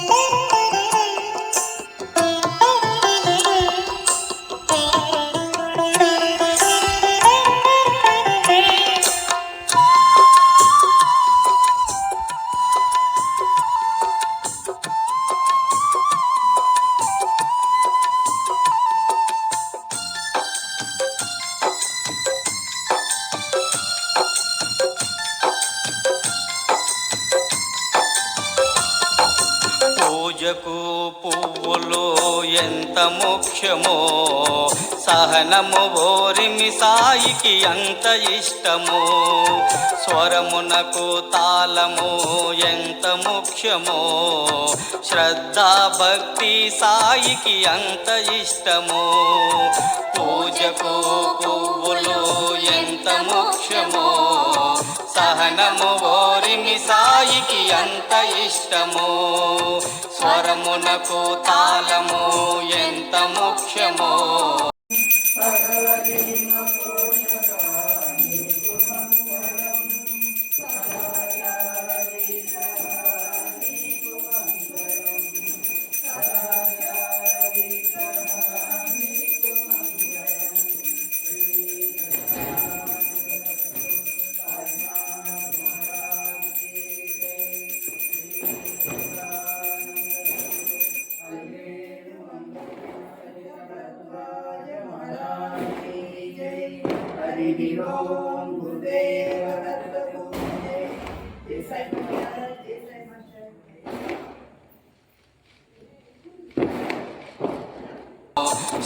పూజకు ఎంత ముఖ్యమో సహనము ఓరిమి సాయికి అంత ఇష్టము? స్వరమునకు తాళము ఎంత ముఖ్యమో? శ్రద్ధ భక్తి సాయికి అంత ఇష్టము? పూజకు పువ్వులు ఎంత ముఖ్యమో? సహనము ఓరిమి సాయికి అంత ఇష్టము? స్వరమునకు తాళము ఎంత ముఖ్యమో?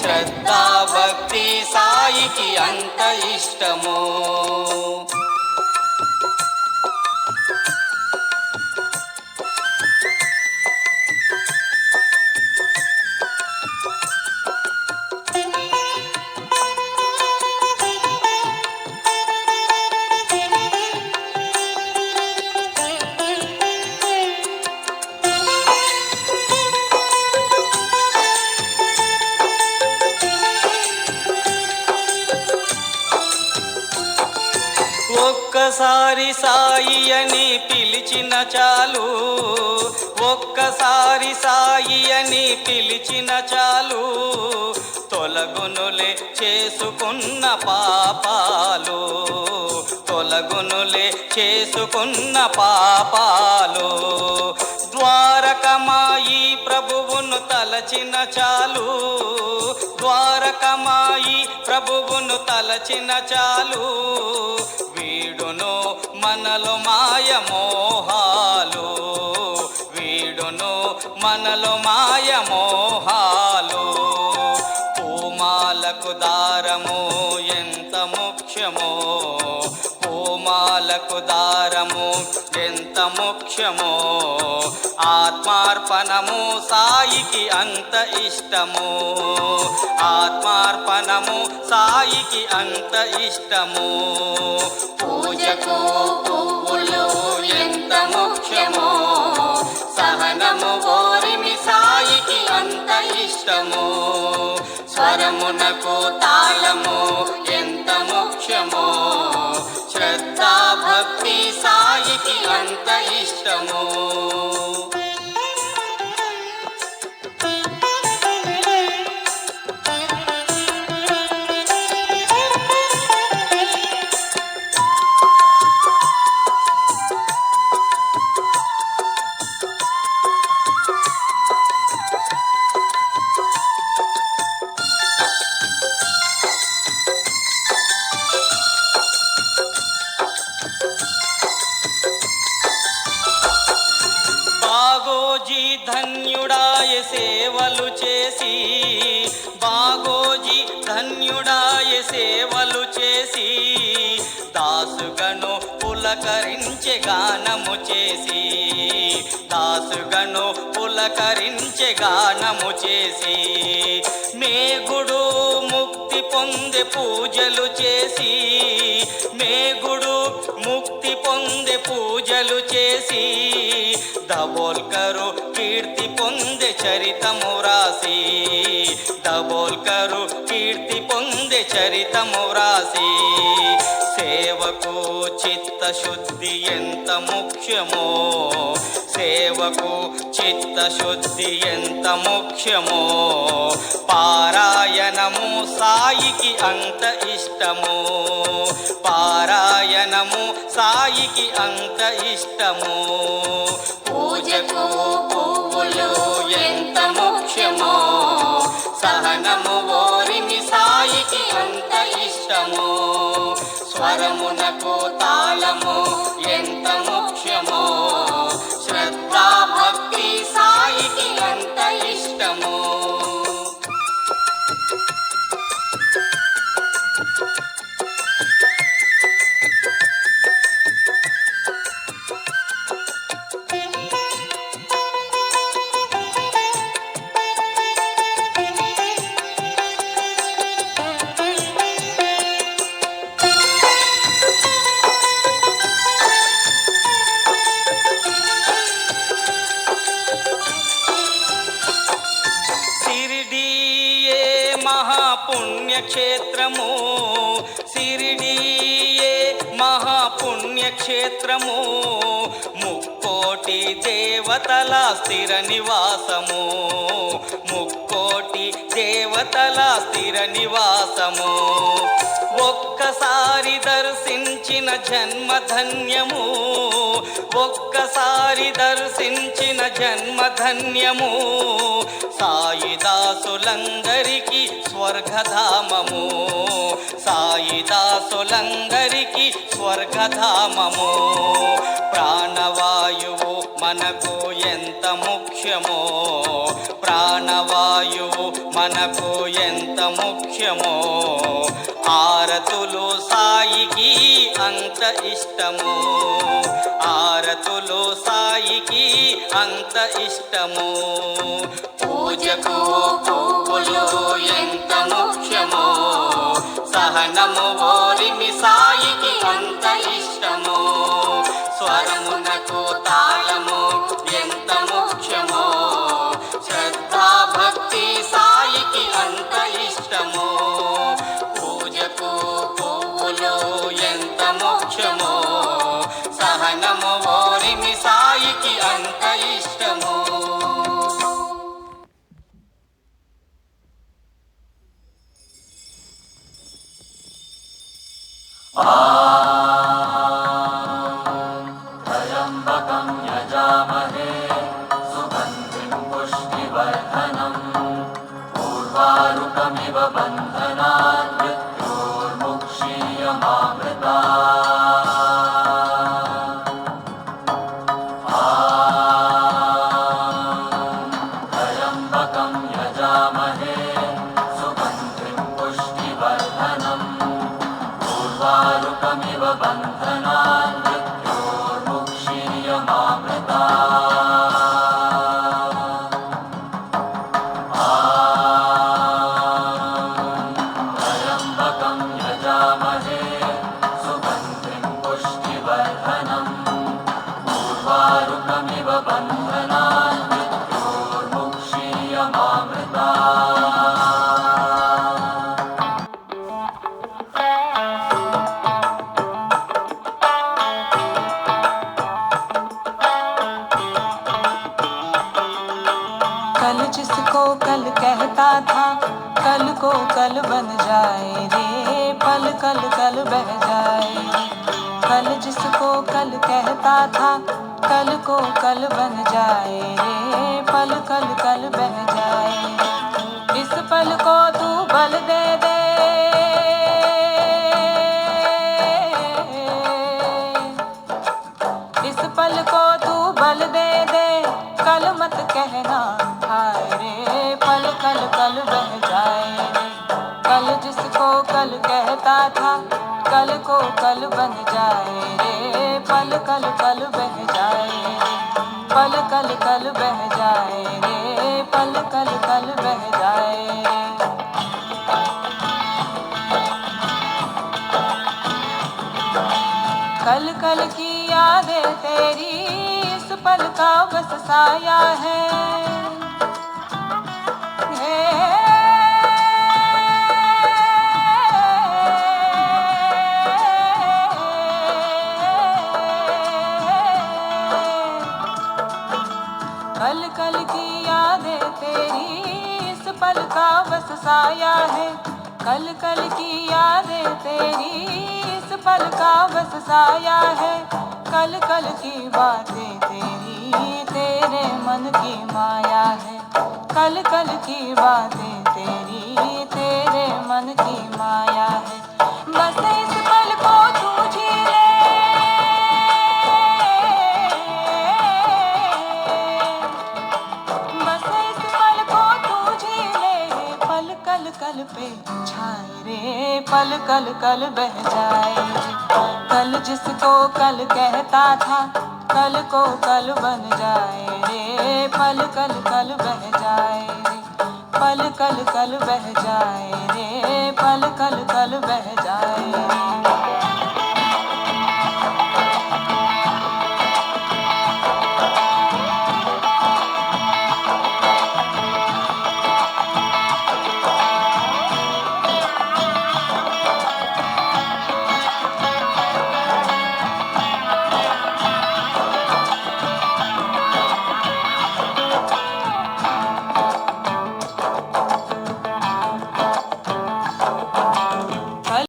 శ్రద్ధా భక్తి సాయికి అంత ఇష్టము. సాయి అని పిలిచిన చాలు. ఒక్కసారి సాయి అని పిలిచిన చాలు. తొలగునులే చేసుకున్న పాపాలు. తొలగునులే చేసుకున్న పాపాలు. ద్వారకమాయి ప్రభువును తలచిన చాలు. ద్వారకమాయి ప్రభువును తలచిన చాలు. వీడును మనలో మాయ మోహాలు. వీడును మనలో మాయ మోహాలు. పూమాలకు దారము ఎంత ముఖ్యమో. పూమాలకు దారము ఎంత ముఖ్యమో ఆత్మార్పణము సాయికి అంత ఇష్టము. ఆత్మార్పణము సాయికి అంత ఇష్టము. పూజకు పువ్వులు ఎంత ముఖ్యమో. సహనము ఓరిమి సాయికి అంత ఇష్టము. స్వరమునకు తాళము అంత ఇష్టము. ధన్యుడాయ సేవలు చేసి బాగోజీ ధన్యుడాయ సేవలు చేసి దాసుగను పులకరించే గానము చేసి దాసుగను పులకరించే గానము చేసి మేగుడు ముక్తి పొందే పూజలు చేసి మేగుడు ముక్తి పొందే పూజలు చేసి దబోల్కరు కీర్తి పొందే చరితము రాసి. దబోల్కరు కీర్తి పొందే చరితము రాసి. సేవకు చిత్తశుద్ధి ఎంత ముఖ్యమో? సేవకు చిత్తశుద్ధి ఎంత ముఖ్యమో? పారాయణము సాయికి అంత ఇష్టము? పారాయణము సాయికి అంత ఇష్టము? పూజకు పువ్వులు ఎంత ముఖ్యమో సహనము ఓరిని సాయికి అంత ఇష్టము. స్వరమునకు తాళము పుణ్యక్షేత్రము. సిరిడియే మహాపుణ్యక్షేత్రము. ముక్కోటి దేవతల స్థిర నివాసము. ముక్కోటి దేవతల స్థిర నివాసము. ఒక్కసారి దర్శించిన జన్మధన్యము ఒక్కసారి దర్శించిన జన్మధన్యము. సాయిదాసులందరికీ స్వర్గధామము సాయిదాసులందరికీ స్వర్గధామము. ప్రాణవాయువు మనకు ఎంత ముఖ్యమో ప్రాణవాయువు మనకు ఎంత ముఖ్యమో ఆరతులు సాయికి అంత ఇష్టము ఆరతులు సాయికి అంత ఇష్టము. పూజకు పువ్వులు ఎంత ముఖ్యమో సహనము ఓరిమి సాయికి ఎంత ముఖ్యమో శ్రద్ధా భక్తి సాయికి అంత ఇష్టమో పూజకు పువ్వులు ఎంత ముఖ్యమో సహనము ఓరిమి సాయికి అంత ఇష్టమో Ah! द्वारुपमिव बन्धना कल बह जाए। कल जिसको कल कहता था, कल को कल बन जाए। पल कल कल बह जाए। इस पल को तू बल दे दे। इस पल को तू बल दे दे। कल मत कहना कल कल की यादें तेरी, इस पल का बस साया है। कल कल की यादें तेरी, इस पल का बस साया है। कल कल की यादें तेरी पल का बस साया है। कल कल की बातें तेरी, तेरे मन की माया है। कल कल की बातें तेरी। पल कल कल बह जाए। कल जिसको कल कहता था, कल को कल बन जाए। रे, पल, कल कल बह जाए। पल, कल कल बह जाए। रे, पल, कल कल बह